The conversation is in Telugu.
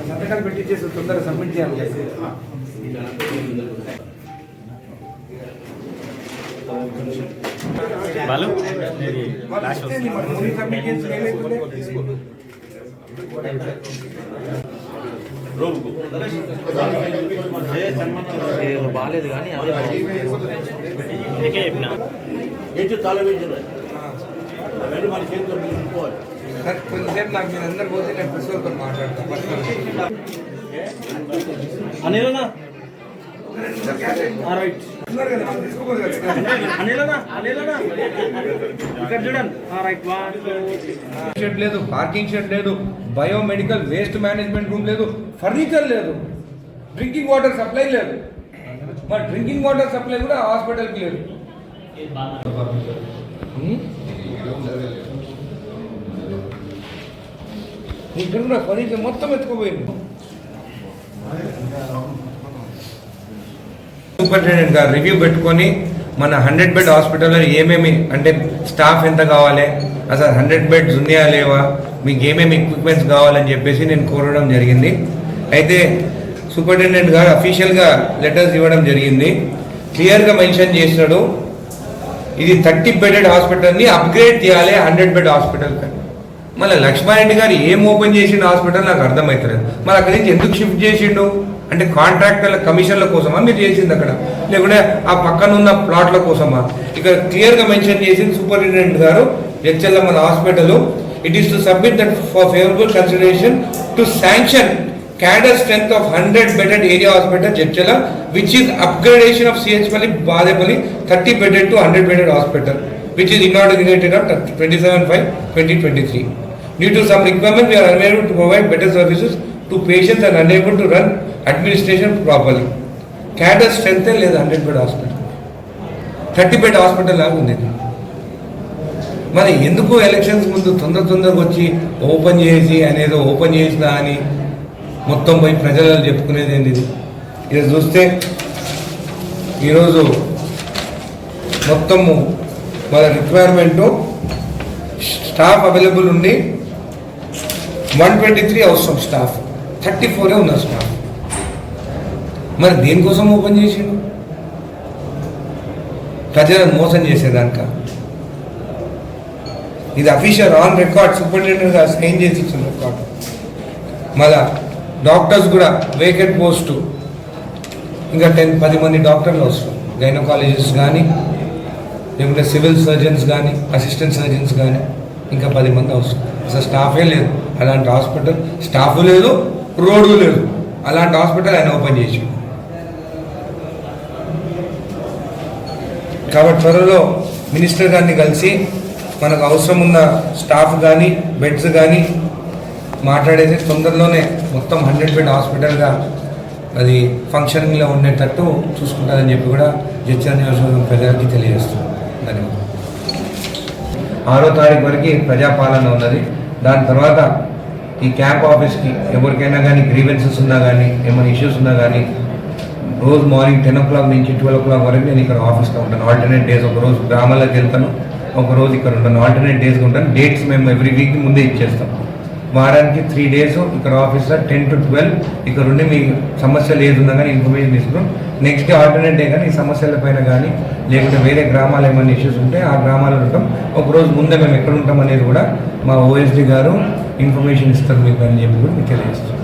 సంతకాలు పెట్టించేసి తొందరగా సబ్మిట్ చేయాలి బాలు వాళ్ళు బాగాలేదు కానీ అందుకే చెప్పిన అవన్నీ మన చేతిలో తీసుకోవాలి సార్ కొంచెంసేపు నాకు మీరు అందరు పోతే నేను ప్రిన్సిపల్తో మాట్లాడతాను. అనిలనా షెడ్ లేదు పార్కింగ్ షెడ్ లేదు బయోమెడికల్ వేస్ట్ మేనేజ్మెంట్ రూమ్ లేదు ఫర్నిచర్ లేదు డ్రింకింగ్ వాటర్ సప్లై లేదు. మరి డ్రింకింగ్ వాటర్ సప్లై కూడా హాస్పిటల్కి లేదు. ఇక్కడ కూడా ఫర్నిచర్ మొత్తం ఎత్తుకుపోయింది. సూపరింటెండెంట్ గారు రివ్యూ పెట్టుకొని మన హండ్రెడ్ బెడ్ హాస్పిటల్లో ఏమేమి అంటే స్టాఫ్ ఎంత కావాలి? అసలు హండ్రెడ్ బెడ్స్ ఉన్నాయా లేవా? మీకు ఏమేమి ఎక్విప్మెంట్స్ కావాలని చెప్పేసి నేను కోరడం జరిగింది. అయితే సూపరింటెండెంట్ గారు అఫీషియల్గా లెటర్స్ ఇవ్వడం జరిగింది. క్లియర్గా మెన్షన్ చేసినాడు. ఇది థర్టీ బెడెడ్ హాస్పిటల్ని అప్గ్రేడ్ చేయాలి హండ్రెడ్ బెడ్ హాస్పిటల్ కానీ మళ్ళీ లక్ష్మారెడ్డి గారు ఏం ఓపెన్ చేసిండు హాస్పిటల్ నాకు అర్థమవుతలేదు మరి అక్కడి నుంచి ఎందుకు షిఫ్ట్ చేసిండు? అంటే కాంట్రాక్టర్ల కమిషన్ల కోసమా మీరు చేసింది అక్కడ? లేకుంటే ఆ పక్కన ఉన్న ప్లాట్ల కోసమా? ఇక్కడ క్లియర్గా మెన్షన్ చేసింది సూపరింటెండెంట్ గారు హెచ్ఎల్ఎం మన hospital it is to submit that for favourable consideration to sanction cadre strength of hundred bedded area hospital చర్చల which is upgradation of సిహెచ్పల్లి Badepally thirty bedded to hundred bedded hospital which is inaugurated on twenty seven five twenty twenty three due to some requirement we are unable to provide better services to patients and unable to run administration properly cadre strength లేదు hundred bed hospital. Thirty bed hospital లాగా ఉంది. మరి ఎందుకు ఎలక్షన్స్ ముందు తొందర తొందరగా వచ్చి ఓపెన్ చేసి అనేది ఓపెన్ చేసినా అని మొత్తం పోయి ప్రజలలో చెప్పుకునేది ఏంటి ఇది ఇది చూస్తే ఈరోజు మొత్తము మన రిక్వైర్మెంటు స్టాఫ్ అవైలబుల్ ఉండి వన్ ట్వంటీ త్రీ అవసరం స్టాఫ్ థర్టీ ఫోరే ఉన్నారు స్టాఫ్ మరి దేనికోసం ఓపెన్ చేసిండు? ప్రజలను మోసం చేసేదానిక? ఇది అఫీషియల్ ఆన్ రికార్డ్ సూపరింటెండెంట్ గారు సైన్ చేసి ఇచ్చిన రికార్డ్ మళ్ళా డాక్టర్స్ కూడా వేకెంట్ పోస్టు ఇంకా టెన్ పది మంది డాక్టర్లు వస్తారు గైనకాలజిస్ట్ కానీ లేకుంటే సివిల్ సర్జన్స్ కానీ అసిస్టెంట్ సర్జన్స్ కానీ ఇంకా పది మంది అవసరం అసలు స్టాఫే లేదు. అలాంటి హాస్పిటల్ స్టాఫ్ లేదు రోడ్డు లేదు. అలాంటి హాస్పిటల్ ఆయన ఓపెన్ చేసి కాబట్టి త్వరలో మినిస్టర్ గారిని కలిసి మనకు అవసరం ఉన్న స్టాఫ్ కానీ బెడ్స్ కానీ మాట్లాడేసి తొందరలోనే మొత్తం హండ్రెడ్ బెడ్ హాస్పిటల్గా అది ఫంక్షనింగ్లో ఉండేటట్టు చూసుకుంటారని చెప్పి కూడా జడ్చర్ నియోజకవర్గం ప్రజలకి తెలియజేస్తున్నాం. ధన్యవాదాలు. ఆరో తారీఖు వరకు ప్రజాపాలన ఉన్నది. దాని తర్వాత ఈ క్యాంప్ ఆఫీస్కి ఎవరికైనా కానీ గ్రీవెన్సెస్ ఉన్నా కానీ ఏమైనా ఇష్యూస్ ఉన్నా కానీ రోజు మార్నింగ్ టెన్ ఓ క్లాక్ నుంచి ట్వెల్వ్ ఓ క్లాక్ వరకు నేను ఇక్కడ ఆఫీస్లో ఉంటాను. ఆల్టర్నేట్ డేస్ ఒక రోజు గ్రామాలకు వెళ్తాను ఒక రోజు ఇక్కడ ఉంటాను. ఆల్టర్నేట్ డేస్గా ఉంటాను. డేట్స్ మేము ఎవ్రీ వీక్ ముందే ఇచ్చేస్తాం. వారానికి త్రీ డేస్ ఇక్కడ ఆఫీస్లో టెన్ టు ట్వెల్వ్. ఇక్కడ ఉండి మీ సమస్యలు ఏది కానీ ఇన్ఫర్మేషన్ తీసుకున్నాం నెక్స్ట్ డే ఆల్టర్నేట్ డే కానీ ఈ సమస్యల పైన కానీ లేకుంటే వేరే గ్రామాలు ఏమైనా ఇష్యూస్ ఉంటే ఆ గ్రామాల్లో ఉంటాం. ఒక రోజు ముందే మేము ఎక్కడ ఉంటాం అనేది కూడా మా ఓఎస్డి గారు ఇన్ఫర్మేషన్ ఇస్తారు మీకు అని చెప్పి కూడా మీకు తెలియజేస్తాం.